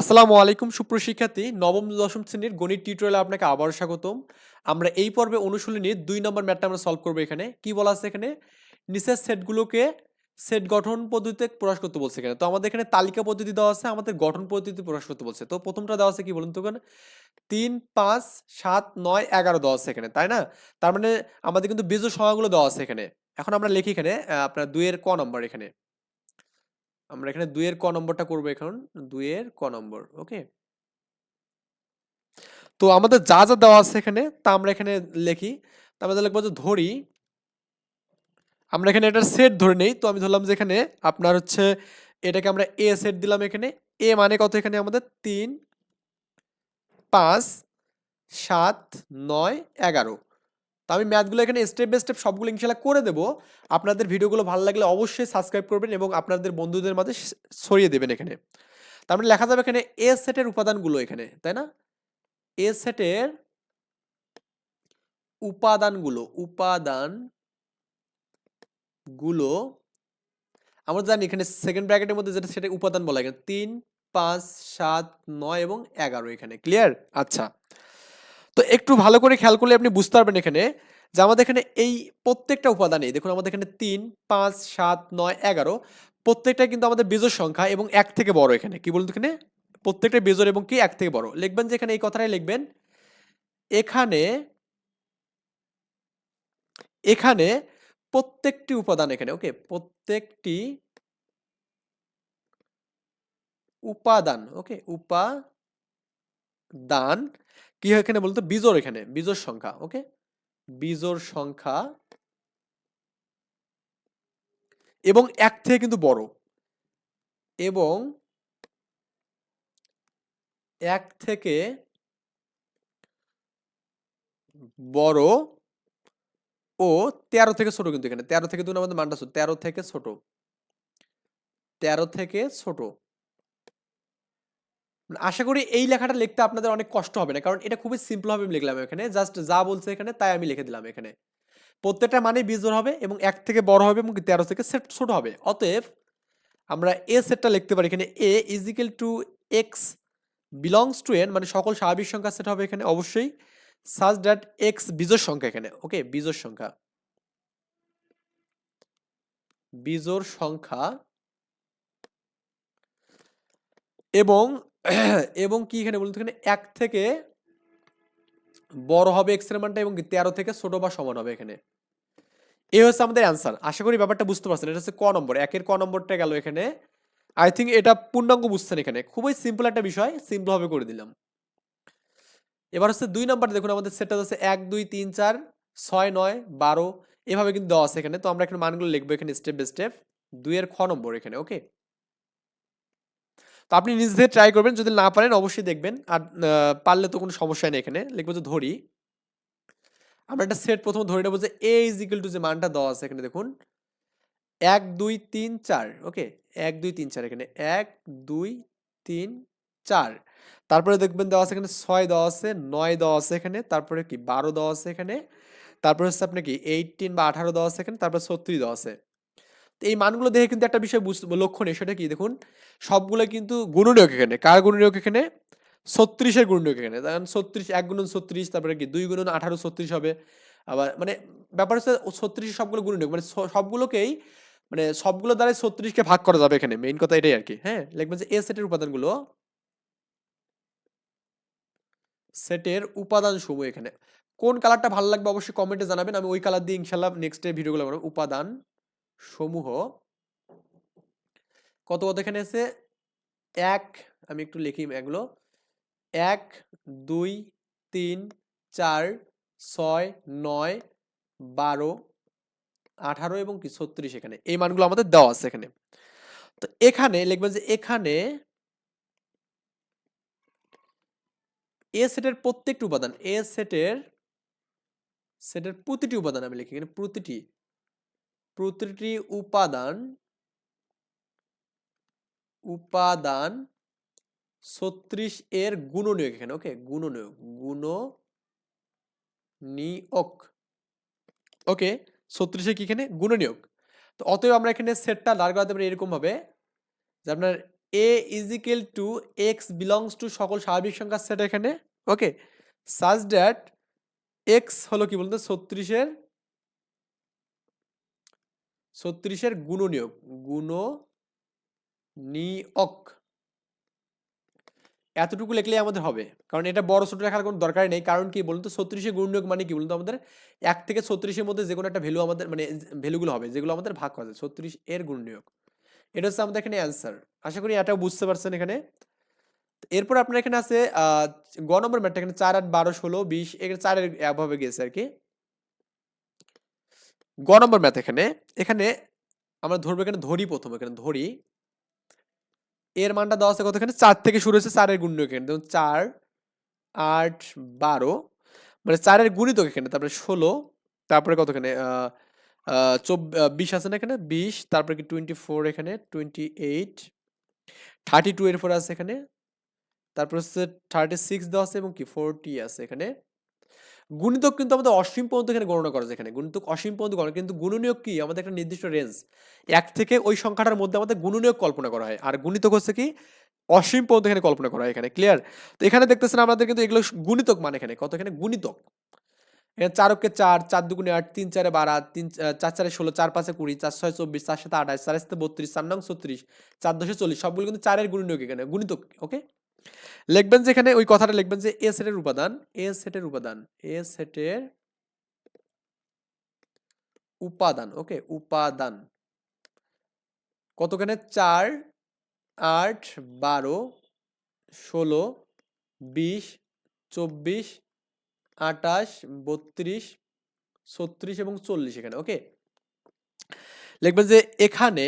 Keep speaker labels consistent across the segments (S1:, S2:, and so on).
S1: আসসালামু আলাইকুম সুপ্রশিক্ষার্থী নবম দশম শ্রেণির গণিত টিউটোরিয়ালে আপনাকে আবার স্বাগতম। আমরা এই পর্বে অনুশীলনীর দুই নম্বর ম্যাটটা আমরা সলভ করব এখানে। কি বলা আছে এখানে? নিচের সেটগুলোকে সেট গঠন পদ্ধতিতে প্রকাশ করতে বলছে এখানে। তো আমাদের এখানে তালিকা পদ্ধতি দেওয়া আছে, আমাদের গঠন পদ্ধতিতে প্রকাশ করতে বলছে। তো প্রথমটা দেওয়া আছে কি বলুন তো এখানে? তিন, পাঁচ, সাত, নয়, এগারো দেওয়া আছে এখানে, তাই না? তার মানে আমাদের কিন্তু বীজ সংখ্যাগুলো দেওয়া আছে এখানে। এখন আমরা লিখি এখানে আপনার দুইয়ের ক নম্বর এখানে। আমরা এখানে দুইয়ের ক নম্বরটা করব এখন। দুইয়ের ক নম্বর, ওকে? তো আমাদের যা যা দেওয়া আছে এখানে, তা আমরা এখানে লিখি। তা আমাদের লিখব যে ধরি, আমরা এখানে একটা সেট ধরে নেই। তো আমি ধরলাম যে এখানে আপনার হচ্ছে, এটাকে আমরা এ সেট দিলাম এখানে। এ মানে কত এখানে আমাদের? তিন, পাঁচ, সাত, নয়, এগারো। তো আমি ম্যাথগুলো এখানে স্টেপ বাই স্টেপ সবগুলো ইনশাল্লাহ করে দেবো। আপনাদের ভিডিওগুলো ভালো লাগলে অবশ্যই সাবস্ক্রাইব করবেন এবং আপনাদের বন্ধুদের মাঝে ছড়িয়ে দেবেন এখানে। তারপরে লেখা যাবে এখানে এ সেটের উপাদানগুলো এখানে, তাই না? এ সেটের উপাদানগুলো উপাদানগুলো আমরা জানি এখানে সেকেন্ড ব্র্যাকেটের মধ্যে যেটা সেটা উপাদান বলা এখানে তিন, পাঁচ, সাত, নয় এবং এগারো এখানে ক্লিয়ার আচ্ছা। তো একটু ভালো করে খেয়াল করলে আপনি বুঝতে পারবেন এখানে যে আমাদের এখানে এই প্রত্যেকটা উপাদানে দেখুন আমাদের এখানে তিন, পাঁচ, সাত, নয়, এগারো প্রত্যেকটা কিন্তু আমাদের বেজোর সংখ্যা এবং এক থেকে বড় এখানে। কি বলুন এখানে? প্রত্যেকটা বেজোর এবং কি? এক থেকে বড়। লিখবেন যে এখানে এই কথাটাই লিখবেন। এখানে এখানে প্রত্যেকটি উপাদান এখানে, ওকে? প্রত্যেকটি উপাদান, ওকে? উপাদান কি হয় এখানে বলতো? বিজোর এখানে বিজোর সংখ্যা ওকে বিজোর সংখ্যা এবং এক থেকে কিন্তু বড়। এবং এক থেকে বড় ও তেরো থেকে ছোট কিন্তু এখানে। তেরো থেকে দুই আমাদের মানটা ছোট। তেরো থেকে ছোট। তেরো থেকে ছোট। আশা করি এই লেখাটা লিখতে আপনাদের অনেক কষ্ট হবে না, কারণ এটা খুবই সিম্পল ভাবে আমি লিখলাম এখানে জাস্ট যা বলছে এখানে তাই আমি লিখে দিলাম এখানে। প্রত্যেকটা মানে বিজোর হবে এবং এক থেকে বড় হবে এবং তেরো থেকে সেট ছোট হবে। অতএব আমরা এ সেটটা লিখতে পারি, এখানে A is equal to x belongs to N মানে সকল স্বাভাবিক সংখ্যা সেট হবে এখানে অবশ্যই সাজ দ্যাট এক্স বিজোর সংখ্যা এখানে ওকে বিজোর সংখ্যা। বিজোর সংখ্যা এবং এবং কি এখানে বলুন এখানে এক থেকে বড় হবে এক্সের মানটা এবং তেরো থেকে ছোট বা সমান হবে এখানে। এই হচ্ছে আমাদের অ্যান্সার। আশা করি ব্যাপারটা বুঝতে পারছেন। এটা হচ্ছে ক নম্বর। একের ক নম্বরটা গেল এখানে। আই থিঙ্ক এটা পূর্ণাঙ্গ বুঝছেন এখানে। খুবই সিম্পল একটা বিষয়, সিম্পলভাবে করে দিলাম। এবার হচ্ছে দুই নাম্বার, দেখুন আমাদের সেটটা হচ্ছে এক, দুই, তিন, চার, ছয়, নয়, বারো, এভাবে কিন্তু দেওয়া আছে এখানে। তো আমরা এখানে মানগুলো লিখব এখানে স্টেপ বাই স্টেপ দুইয়ের খ নম্বর এখানে ওকে তো আপনি নিজে থেকে ট্রাই করবেন, যদি না পারেন অবশ্যই দেখবেন। আর পারলে তো কোনো সমস্যা নেই এখানে। লিখব যে ধরি। আমরা একটা সেট প্রথম ধরে নেব যে এ ইজ ইকুয়াল টু যে মানটা দেওয়া আছে এখানে দেখুন। এক, দুই, তিন, চার ওকে এক, দুই, তিন, চার এখানে। এক, দুই, তিন, চার। তারপরে দেখবেন দেওয়া আছে এখানে ছয় দেওয়া আছে, নয় দেওয়া আছে এখানে। তারপরে কি? বারো দেওয়া আছে এখানে। তারপরে হচ্ছে আপনার কি? এইটিন বা আঠারো দেওয়া আছে এখানে। তারপরে ছত্রিশ দেওয়া আছে। এই মানগুলো দেখে কিন্তু একটা বিষয় নেই সেটা কি? দেখুন, সবগুলো কিন্তু গুণনীয়ক এখানে। কার গুণনীয়ক এখানে? ছত্রিশের গুণনীয়ক এখানে। কারণ ছত্রিশ, এক গুণন ছত্রিশ, তারপরে কি? দুই গুণন আঠারো, ছত্রিশ হবে। আবার মানে ব্যাপার হচ্ছে ছত্রিশ সবগুলো গুণনীয়ক। মানে সবগুলোকেই মানে সবগুলো দ্বারাই ছত্রিশকে ভাগ করা যাবে এখানে। মেইন কথা এটাই আর কি হ্যাঁ? লিখবেন যে এ সেটের উপাদানগুলো সেটের উপাদান সমূহ এখানে। কোন কালারটা ভালো লাগবে অবশ্যই কমেন্টে জানাবেন। আমি ওই কালার দিয়ে ইনশাল্লাহ নেক্সট ভিডিওগুলো উপাদান সমূহ কত কত এখানে আছে? এক, আমি একটু লিখি এগুলো। এক, দুই, তিন, চার, ছয়, নয়, বারো, আঠারো এবং কি ছত্রিশ এখানে। এই মানগুলো আমাদের দেওয়া আছে এখানে। তো এখানে লিখবেন যে এখানে এ সেটের প্রত্যেকটি উপাদান, এ সেটের সেটের প্রতিটি উপাদান আমি লিখি। এখানে প্রতিটি প্রতিটি উপাদান উপাদান ছত্রিশ এর গুণনীয়ক এখানে ওকে গুণনীয়ক গুণ নিয়োগ ওকে ছত্রিশে কি এখানে? গুণনীয়ক। তো অতএব আমরা এখানে সেটটা দাঁড় করাতে পারি এরকম ভাবে যে আপনার A is equal to x belongs to সকল স্বাভাবিক সংখ্যার সেট এখানে ওকে সাজ দ্যাট এক্স হলো কি বলতে ছত্রিশের ছত্রিশের গুণনীয়ক গুণ নিয়ক এতটুকু লিখলেই আমাদের হবে। কারণ এটা বড় ছোট লেখার কোনো দরকার নেই। কারণ কি বলুন তো? ছত্রিশে গুণনীয়ক মানে কি বলুন তো? আমাদের এক থেকে ছত্রিশের মধ্যে যে কোনো একটা ভ্যালু আমাদের মানে ভ্যালুগুলো হবে, যেগুলো আমাদের ভাগ করা যায়। ছত্রিশ এর গুণনীয়ক। এটা হচ্ছে আমাদের এখানে অ্যান্সার আশা করি এটাও বুঝতে পারছেন এখানে। এরপর আপনার এখানে আছে গ নম্বর ম্যাটটা এখানে চার আট বারো ষোলো বিশ এখানে চারের একভাবে গেছে আর কি। গ নম্বর ম্যাথ এখানে। এখানে আমরা ধরবো এখানে ধরি প্রথম, এখানে ধরি। এর মানটা দেওয়া আছে কত এখানে? চার থেকে শুরু হয়েছে চারের গুণ এখানে। দেখুন চার, আট, বারো। মানে চারের গুণিতক এখানে, তারপরে ষোলো, তারপরে কত এখানে? বিশ আছে না এখানে? বিশ, তারপরে কি টোয়েন্টি ফোর এখানে? টোয়েন্টি এইট থার্টি টু এর ফোর আছে এখানে। তারপর হচ্ছে থার্টি সিক্স দেওয়া আছে এবং কি? ফোরটি আছে এখানে। গুণিতক কিন্তু আমাদের অসীম পর্যন্ত এখানে গণনা করা যায় গুণিতক অসীম পর্যন্ত গণনা, কিন্তু গুণনীয়ক কি? আমাদের একটা নির্দিষ্ট রেঞ্জ এক থেকে ওই সংখ্যাটার মধ্যে আমাদের গুণনীয়ক কল্পনা করা হয়। আর গুণিতক হচ্ছে কি? অসীম পর্যন্ত এখানে কল্পনা করা হয় এখানে। ক্লিয়ার তো এখানে দেখতেছেন আমাদের কিন্তু এগুলো গুণিতক মানে এখানে। কত এখানে? গুণিতক। এখানে চারকে চার চার দুগুণে আট, তিন চারে বারো তিন চার চারে ষোলো, চার পাঁচে কুড়ি, চার ছয় চব্বিশ, চার সাথে আঠাশ, চার সাথে বত্রিশ, চার নং ছত্রিশ, চার দশে চল্লিশ। সবগুলো কিন্তু চারের গুণনীয়ক এখানে। গুণিতক ওকে লিখবেন যে এখানে ওই কথাটা লিখবেন যে এ সেটের উপাদান এ সেটের উপাদান এ সেটের উপাদান ওকে উপাদান। কতখানে? চার, আট, বারো, ষোলো, বিশ, চব্বিশ আটাশ বত্রিশ, ছত্রিশ এবং চল্লিশ এখানে ওকে লিখবেন যে এখানে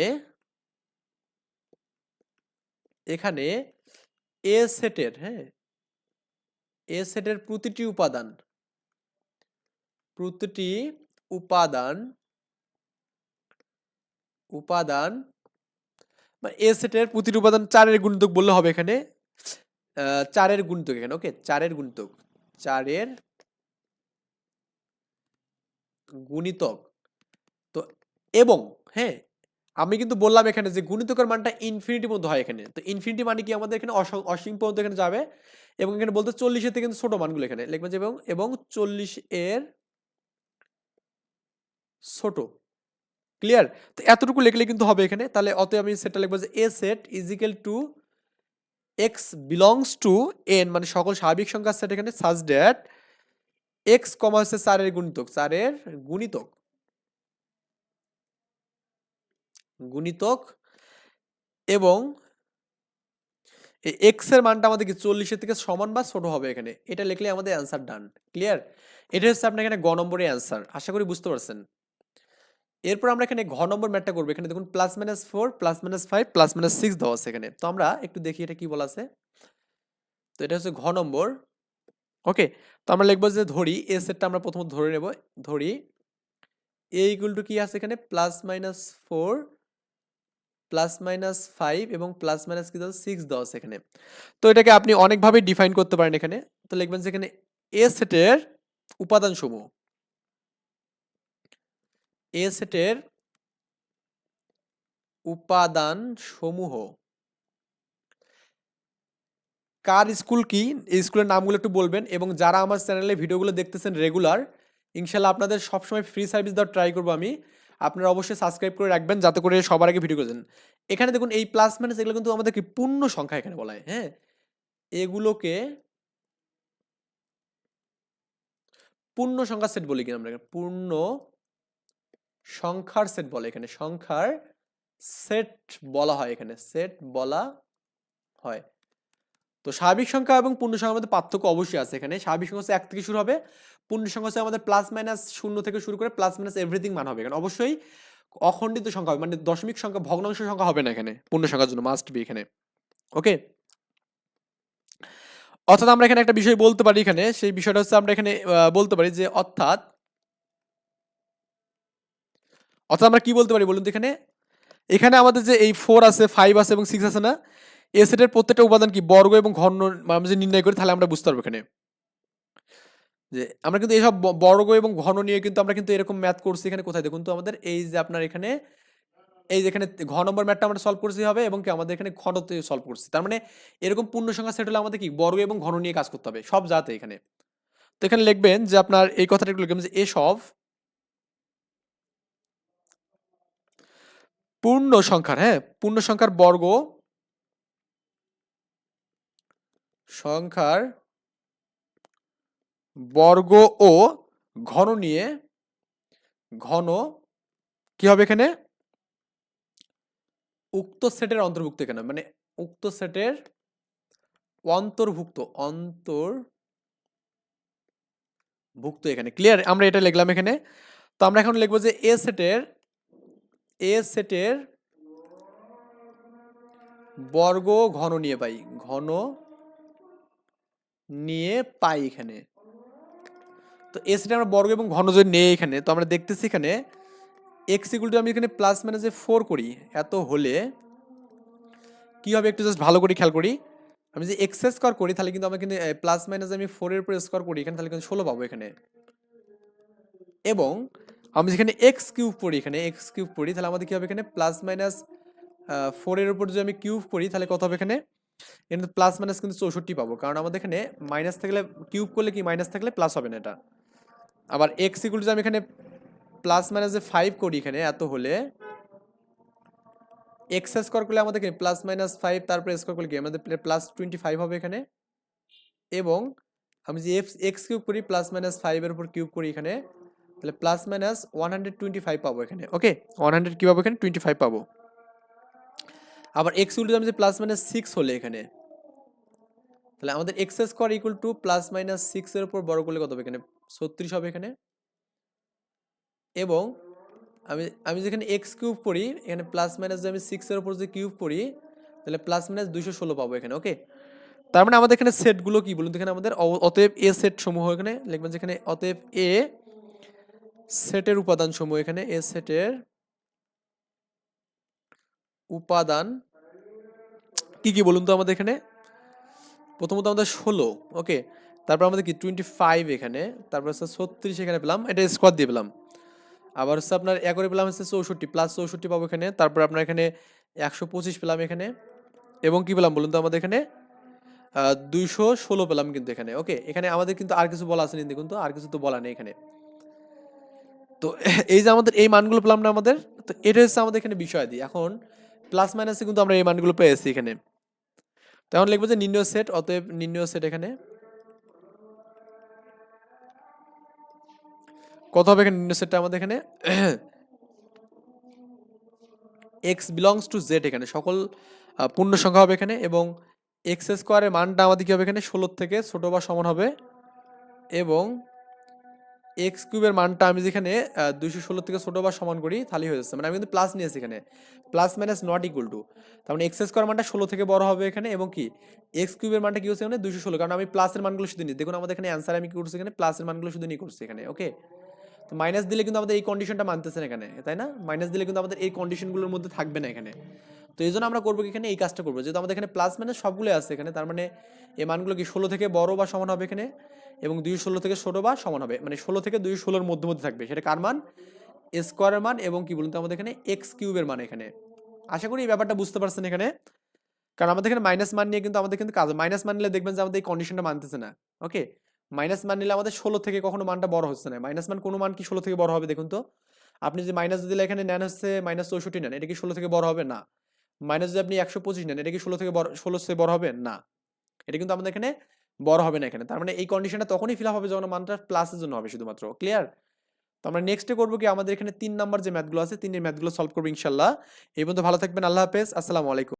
S1: এখানে এ সেটের হ্যাঁ? এ সেটের প্রতিটি উপাদান প্রতিটি উপাদান উপাদান মানে এ সেটের প্রতিটি উপাদান চারের গুণিতক বললে হবে এখানে। চারের গুণিতক এখানে ওকে চারের গুণিতক। চারের গুণিতক। তো এবং হ্যাঁ? আমি কিন্তু বললাম এখানে যে গুণিতকের মানটা ইনফিনিটির মধ্যে হয় এখানে। তো ইনফিনিটি মানে কি? আমাদের এখানে অস- অসীম পর্যন্ত এখানে যাবে এবং এখানে বলতে চল্লিশের থেকে কিন্তু ছোট মানগুলো এখানে। লিখবেন যে এবং এবং চল্লিশ এর ছোট। ক্লিয়ার তো এতটুকু লিখলে কিন্তু হবে এখানে। তাহলে অতএব আমি সেটা লিখব যে A set is equal to x belongs to N মানে সকল স্বাভাবিক সংখ্যার সেট এখানে সাজ ড্যাট এক্স কমা হচ্ছে চারের গুণিতক। চারের গুণিতক। গুণিতক এবং এক্সের মানটা আমাদের কি চল্লিশের থেকে সমান বা ছোট হবে এখানে? এটা লিখলে আমাদের অ্যান্সার ডান ক্লিয়ার এটা হচ্ছে আপনার এখানে গ নম্বরের অ্যান্সার আশা করি বুঝতে পারছেন। এরপর আমরা এখানে ঘ নম্বর ম্যাটটা করব। এখানে দেখুন plus minus four plus minus five plus minus six দেওয়া আছে এখানে। তো আমরা একটু দেখি এটা কি বলা আছে। তো এটা হচ্ছে ঘ নম্বর। ওকে তো আমরা লিখব যে ধরি, এ সেটটা আমরা প্রথমত ধরে নেব। ধরি এ ইকুয়াল টু কি আছে এখানে? Plus minus four plus minus five এবং প্লাস মাইনাস কি সিক্স দেওয়া আছে এখানে। তো এটাকে আপনি অনেকভাবে ডিফাইন করতে পারেন এখানে। তো লিখবেন যে এখানে এ সেটের উপাদান সমূহ এ সেটের উপাদান সমূহ কার স্কুল কি? স্কুলের নামগুলো একটু বলবেন এবং যারা আমার চ্যানেলে ভিডিওগুলো দেখতেছেন রেগুলার ইনশাল্লাহ আপনাদের সবসময় ফ্রি সার্ভিস দেওয়ার ট্রাই করব আমি। আপনারা অবশ্যই সাবস্ক্রাইব করে রাখবেন যাতে করে সবার আগে ভিডিও করেছেন এখানে দেখুন, এই প্লাস মাইনাস এগুলো কিন্তু আমাদেরকে পূর্ণ সংখ্যা এখানে বলা হয় হ্যাঁ? এগুলোকে পূর্ণ সংখ্যার সেট বলি কিনা আমরা? পূর্ণ সংখ্যার সেট বলে এখানে। সংখ্যার সেট বলা হয় এখানে। সেট বলা হয়। তো স্বাভাবিক সংখ্যা এবং পূর্ণ সংখ্যার মধ্যে পার্থক্য অবশ্যই আছে এখানে। স্বাভাবিক সংখ্যা হচ্ছে এক থেকে শুরু হবে, পূর্ণ সংখ্যা হচ্ছে আমাদের প্লাস মাইনাস শূন্য থেকে শুরু করে প্লাস মাইনাস এভরিথিং মান হবে এখানে। অবশ্যই অখণ্ডিত সংখ্যা হবে মানে দশমিক সংখ্যা, ভগ্নাংশ সংখ্যা হবে না এখানে, পূর্ণ সংখ্যার জন্য মাস্ট বি এখানে। ওকে অর্থাৎ আমরা এখানে একটা বিষয় বলতে পারি এখানে, সেই বিষয়টা হচ্ছে আমরা এখানে বলতে পারি যে অর্থাৎ অর্থাৎ আমরা কি বলতে পারি বলুন তো এখানে? এখানে আমাদের যে এই ফোর আছে ফাইভ আছে এবং সিক্স আছে না এ সেটের প্রত্যেকটা উপাদান কি বর্গ এবং ঘন আমরা যদি নির্ণয় করি, তাহলে আমরা বুঝতে পারব এখানে। যে আমরা কিন্তু এইসব বর্গ এবং ঘন নিয়ে কিন্তু আমরা কিন্তু এরকম ম্যাথ করছি এখানে কোথায়? দেখুন তো আমাদের এই যে আপনার এখানে, এই যেখানে ঘ নম্বর ম্যাথটা আমরা সলভ করছি হবে এবং কি আমাদের এখানে ঘনতে সলভ করছি। তার মানে এরকম পূর্ণ সংখ্যা সেট হলে আমাদের কি? বর্গ এবং ঘন নিয়ে কাজ করতে হবে, সব জাতে এখানে। তো এখানে লিখবেন যে আপনার এই কথাটা একটু লিখবেন যে এ সব পূর্ণ সংখ্যার হ্যাঁ? পূর্ণ সংখ্যার বর্গ সংখ্যার বর্গ ও ঘন নিয়ে ঘন কি হবে এখানে? উক্ত সেটের অন্তর্ভুক্ত এখানে মানে উক্ত সেটের অন্তর্ভুক্ত অন্তর ভুক্ত এখানে ক্লিয়ার আমরা এটা লিখলাম এখানে। তো আমরা এখন লিখব যে এ সেটের এ সেটের বর্গ ঘন নিয়ে পাই ঘন নিয়ে পাই এখানে। তো এ সেটে আমরা বর্গ এবং ঘন যদি নেই এখানে, তো আমরা দেখতেছি এখানে এক্স ইকুয়াল টু আমি এখানে প্লাস মাইনাসে ফোর করি। এত হলে কি হবে একটু জাস্ট ভালো করে খেয়াল করি। আমি যে এক্স স্কোয়ার করি, তাহলে কিন্তু আমি কিন্তু প্লাস মাইনাস আমি ফোরের উপর স্কোয়ার করি, এখানে তাহলে কিন্তু ষোলো পাবো এখানে। এবং আমি যেখানে এক্স কিউব করি এখানে এক্স কিউব করি তাহলে আমাদের কি হবে এখানে? প্লাস মাইনাস ফোরের উপর যদি আমি কিউব করি, তাহলে কত হবে এখানে? এখানে প্লাস মাইনাস কিন্তু চৌষট্টি পাবো। কারণ আমাদের এখানে মাইনাস থাকলে কিউব করলে কি? মাইনাস থাকলে প্লাস হবে না এটা। আবার এক্স ইকুয়াল টু আমি এখানে প্লাস মাইনাস যে ফাইভ করি এখানে, এত হলে। এক্স স্কোয়ার করলে আমাদের কি? প্লাস মাইনাস ফাইভ তারপরে স্কোয়ার করলে কি? আমাদের প্লাস টোয়েন্টি ফাইভ হবে এখানে। এবং আমি যে এফ এক্স কিউব করি প্লাস মাইনাস ফাইভের উপর কিউব করি এখানে, তাহলে plus minus one hundred twenty five পাবো এখানে। ওকে ওয়ান হান্ড্রেড কী পাবো এখানে? টোয়েন্টি ফাইভ পাবো। আবার এক্স ইকুয়াল টু আমি যে প্লাস মাইনাস সিক্স হলে এখানে। তাহলে আমাদের x square equal to plus minus সিক্সের উপর বড় করলে কত হবে এখানে? ছত্রিশ হবে এখানে। এবং আমি আমি যেখানে এক্স কিউব করি, এখানে প্লাস মাইনাস যে আমি সিক্সের উপর যে কিউব করি, তাহলে প্লাস মাইনাস দুইশো ষোলো পাবো এখানে ওকে তার মানে আমাদের এখানে সেটগুলো কি বলুন এখানে আমাদের অতএব এ সেট সমূহ এখানে, লিখবেন যেখানে অতএব এ সেটের উপাদান সমূহ এখানে এ সেটের উপাদান কি কি বলুন তো আমাদের এখানে? প্রথমত আমাদের ষোলো, ওকে? তারপর আমাদের কি টোয়েন্টি ফাইভ এখানে, তারপর হচ্ছে ছত্রিশ এখানে পেলাম, এটা স্কোয়ার দিয়ে পেলাম। আবার হচ্ছে আপনার এক করে পেলাম হচ্ছে চৌষট্টি প্লাস চৌষট্টি পাবো এখানে, তারপর আপনার এখানে একশো পঁচিশ পেলাম এখানে, এবং কি পেলাম বলুন তো আমাদের এখানে? দুইশো ষোলো পেলাম কিন্তু এখানে, ওকে? এখানে আমাদের কিন্তু আর কিছু বলা আসেনি দেখুন তো, আর কিছু তো বলা নেই এখানে। তো এই যে আমাদের এই মানগুলো পেলাম না আমাদের, তো এটা হচ্ছে আমাদের এখানে বিষয় দিই এখন প্লাস মাইনাসে কিন্তু আমরা এই মানগুলো পেয়েছি এখানে। তখন লিখব যে নির্ণয় সেট, অতএব নির্ণয় সেট এখানে। কত হবে এখানে নির্ণয় সেটটা আমাদের এখানে? এক্স বিলংস টু জেড এখানে, সকল পূর্ণ সংখ্যা হবে এখানে এবং এক্স স্কোয়ারের মানটা আমাদের কি হবে এখানে? ষোলোর থেকে ছোটো বা সমান হবে এবং এক্স কিউবের মানটা আমি যেখানে দুইশো ষোলো থেকে ছোট বা সমান করি তাহলেই হয়ে যাচ্ছে। মানে আমি কিন্তু প্লাস নিয়েছি এখানে। Plus minus not equal to তার মানে এক্স স্কোয়ার মানটা ষোলো থেকে বড় হবে এখানে এবং কি? এক্স কিউবের মানটা কি হচ্ছে এখানে? দুইশো ষোলো। কারণ আমি প্লাসের মানগুলো শুধু নিই দেখুন, আমাদের এখানে অ্যান্সার আমি কি করছি এখানে? প্লাসের মানগুলো শুধু নিয়ে করছি এখানে ওকে তো মাইনাস দিলে কিন্তু আমাদের এই কন্ডিশনটা মানতেছে না এখানে, তাই না? মাইনাস দিলে কিন্তু আমাদের এই কন্ডিশনগুলোর মধ্যে থাকবে না এখানে। তো এই জন্য আমরা করব এখানে? এই কাজটা করব। যেহেতু আমাদের এখানে প্লাস মাইনাস সবগুলো আছে এখানে, তার মানে এই মানগুলো কি ষোলো থেকে বড় বা সমান হবে এখানে? এবং দুই ষোলো থেকে ষোলো বা সমান হবে। মানে ষোলো থেকে দুই ষোলোর মধ্যে থাকবে। সেটা কার মান? স্কোয়ারের মান এবং কি বলুন তো আমাদের এখানে? এক্স কিউবের মান এখানে। আশা করি এই ব্যাপারটা বুঝতে পারছেন এখানে। কারণ আমাদের এখানে মাইনাস মান নিয়ে কিন্তু আমাদের কিন্তু কাজ মাইনাস মান নিলে দেখবেন যে আমাদের এই কন্ডিশনটা মানতেছে না। ওকে মাইনাস মান নিলে আমাদের ষোলো থেকে কখনো মানটা বড় হচ্ছে না। মাইনাস মান কোনো মান কি ষোলো থেকে বড় হবে দেখুন তো? আপনি যে মাইনাস দিলে এখানে নেন হচ্ছে মাইনাস চৌষট্টি নেন। এটা কি ষোলো থেকে বড় হবে? না। মাইনাস যদি আপনি একশো পঁচিশ নেন, এটা কি ষোলো থেকে বড় ষোলো থেকে বড় হবে? না। এটা কিন্তু আমাদের এখানে বড় হবে না এখানে। তার মানে এই কন্ডিশনটা তখনই ফিল হবে যখন মানটা প্লাসের জন্য হবে শুধুমাত্র। ক্লিয়ার তো আমরা নেক্সটে করব কি? আমাদের এখানে তিন নাম্বার যে ম্যাথগুলো আছে, তিনের ম্যাথগুলো সলভ করব ইনশাল্লাহ। এই পর্যন্ত ভালো থাকবেন। আল্লাহ হাফেজ। আসসালামু আলাইকুম।